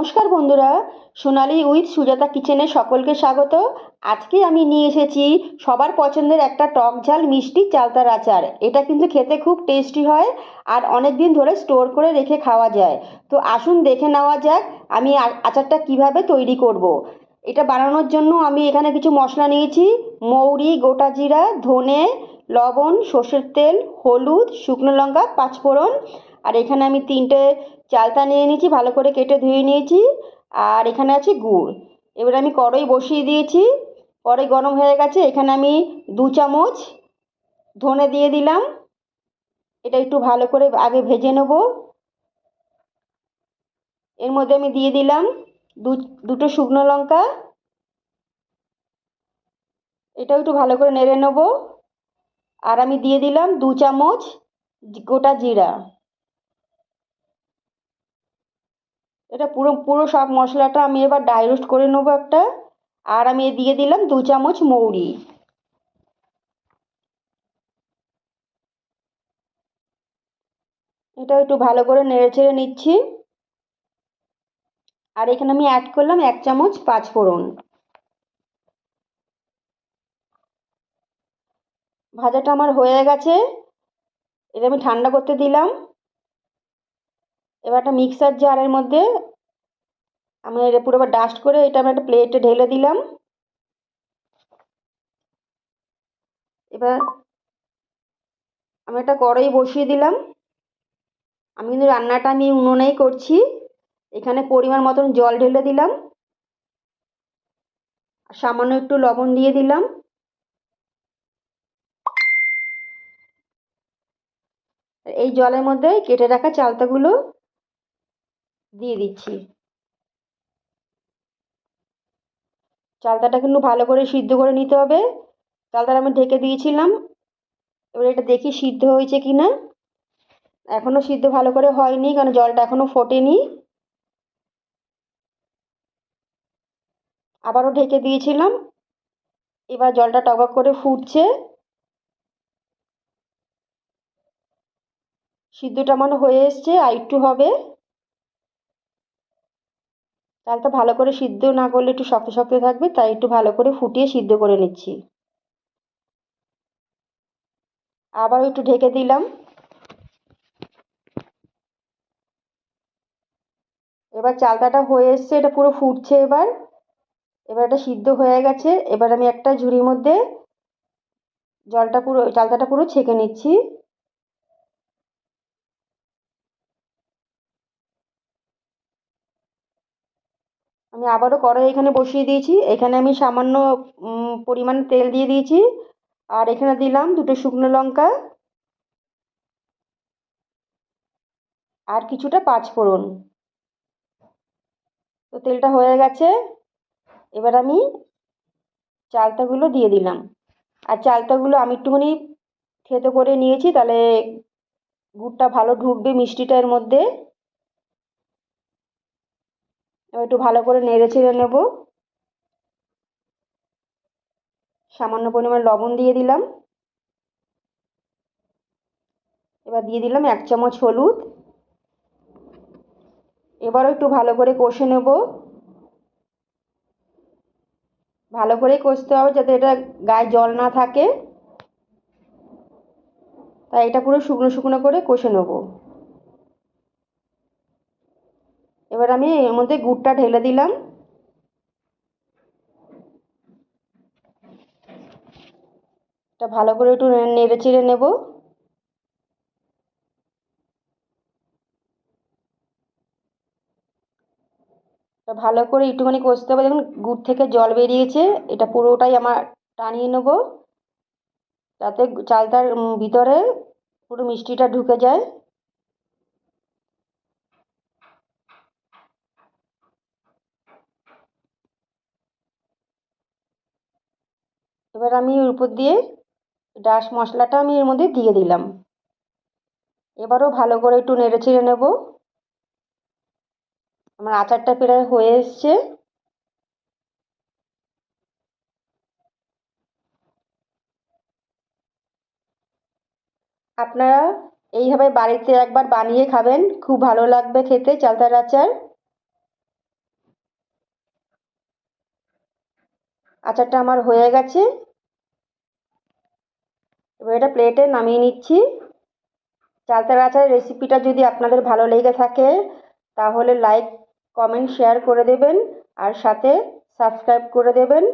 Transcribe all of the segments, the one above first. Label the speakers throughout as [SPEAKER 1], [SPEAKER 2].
[SPEAKER 1] নমস্কার বন্ধুরা, সোনালি উইথ সুজাতা কিচেনে সকলকে স্বাগত। আজকে আমি নিয়ে এসেছি সবার পছন্দের একটা টক ঝাল মিষ্টি চালতার আচার। এটা কিন্তু খেতে খুব টেস্টি হয় আর অনেক দিন ধরে স্টোর করে রেখে খাওয়া যায়। তো আসুন দেখে নেওয়া যাক আমি আচারটা কীভাবে তৈরি করব। এটা বানানোর জন্য আমি এখানে কিছু মশলা নিয়েছি। মৌরি, গোটা জিরা, ধনে, লবণ, সর্ষের তেল, হলুদ, শুকনো লঙ্কা, পাঁচফোড়ন আর এখানে আমি তিনটে চালতা নিয়ে নিয়েছি, ভালো করে কেটে ধুয়ে নিয়েছি। আর এখানে আছে গুড়। এবার আমি কড়াই বসিয়ে দিয়েছি। কড়াই গরম হয়ে গেছে, এখানে আমি দু চামচ ধনে দিয়ে দিলাম। এটা একটু ভালো করে আগে ভেজে নেব। এর মধ্যে আমি দিয়ে দিলাম দু, দুটো শুকনো লঙ্কা। এটাও একটু ভালো করে নেড়ে নেব। আর আমি দিয়ে দিলাম দু চামচ গোটা জিরা। এটা পুরো পুরো সব মশলাটা আমি এবার ড্রাই রোস্ট করে নেব একটা। আর আমি দিয়ে দিলাম দু চামচ মৌরি। এটা একটু ভালো করে নেড়ে ছেড়ে নিচ্ছি। আর এখানে আমি অ্যাড করলাম এক চামচ পাঁচফোড়ন। ভাজাটা আমার হয়ে গেছে। এটা আমি ঠান্ডা করতে দিলাম। এবার একটা মিক্সার জারের মধ্যে আমি এটা পুরো ডাস্ট করে এটা আমি একটা প্লেটে ঢেলে দিলাম। এবার আমি একটা কড়াই বসিয়ে দিলাম। আমি কিন্তু রান্নাটা আমি উনুনেই করছি। এখানে পরিমাণ মতন জল ঢেলে দিলাম। সামান্য একটু লবণ দিয়ে দিলাম। এই জলের মধ্যে কেটে রাখা চালতাগুলো দিয়ে দিচ্ছি। চালতাটা কিন্তু ভালো করে সিদ্ধ করে নিতে হবে। চালতাটা আমি ঢেকে দিয়েছিলাম। এবার এটা দেখি সিদ্ধ হয়েছে কি না এখনও সিদ্ধ ভালো করে হয়নি, কারণ জলটা এখনও ফোটেনি। আবারও ঢেকে দিয়েছিলাম। এবার জলটা টকবক করে ফুটছে। সিদ্ধটা মনে হয়ে এসছে, আর একটু হবে। চালটা ভালো করে সিদ্ধ না করলে একটু শক্ত শক্ত থাকবে, তাই একটু ভালো করে ফুটিয়ে সিদ্ধ করে নিচ্ছি। আবার একটু ঢেকে দিলাম। এবার চালতাটা হয়ে এসছে, এটা পুরো ফুটছে এবার। এবার এটা সিদ্ধ হয়ে গেছে, এবার আমি একটা ঝুড়ির মধ্যে জলটা পুরো, চালতাটা পুরো ছেঁকে নিচ্ছি। আমি আবারও কড়াই এখানে বসিয়ে দিয়েছি। এখানে আমি সামান্য পরিমাণ তেল দিয়ে দিয়েছি। আর এখানে দিলাম দুটো শুকনো লঙ্কা। আর কিছুটা পাঁচফোড়ন। তো তেলটা হয়ে গেছে। এবার আমি চালতাগুলো দিয়ে দিলাম। আর চালতাগুলো আমি একটুখানি থেতো করে নিয়েছি, তাহলে গুড়টা ভালো ঢুকবে মিষ্টিটা এর মধ্যে। এবার একটু ভালো করে নেড়ে ছেড়ে নেব। সামান্য পরিমাণ লবণ দিয়ে দিলাম। এবার দিয়ে দিলাম এক চামচ হলুদ। এবারও একটু ভালো করে কষে নেব। ভালো করেই কষতে হবে যাতে এটা গায়ে জল না থাকে। তাই এটা পুরো শুকনো শুকনো করে কষে নেব। এবার আমি এর মধ্যে গুড়টা ঢেলে দিলাম। এটা ভালো করে একটু নেড়ে চেড়ে নেব। ভালো করে একটুখানি কষতে হবে। দেখুন, গুড় থেকে জল বেরিয়েছে। এটা পুরোটাই আমার টানিয়ে নেব। যাতে চালটার ভিতরে পুরো মিষ্টিটা ঢুকে যায়। এবার আমি এর উপর দিয়ে ডাস মশলাটা আমি এর মধ্যে দিয়ে দিলাম। এবারও ভালো করে একটু নেড়ে চেড়ে নেব। আমার আচারটা প্রায় হয়ে এসছে। আপনারা এইভাবে বাড়িতে একবার বানিয়ে খাবেন। খুব ভালো লাগবে খেতে চালতার আচার। আচারটা আমার হয়ে গেছে। এবার এটা প্লেটে নামিয়ে নিচ্ছি। চালতার আচারের রেসিপিটা যদি আপনাদের ভালো লেগে থাকে, তাহলে লাইক কমেন্ট শেয়ার করে দেবেন আর সাথে সাবস্ক্রাইব করে দেবেন।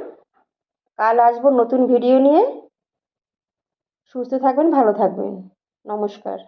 [SPEAKER 1] কাল আসব নতুন ভিডিও নিয়ে। সুস্থ থাকবেন, ভালো থাকবেন। নমস্কার।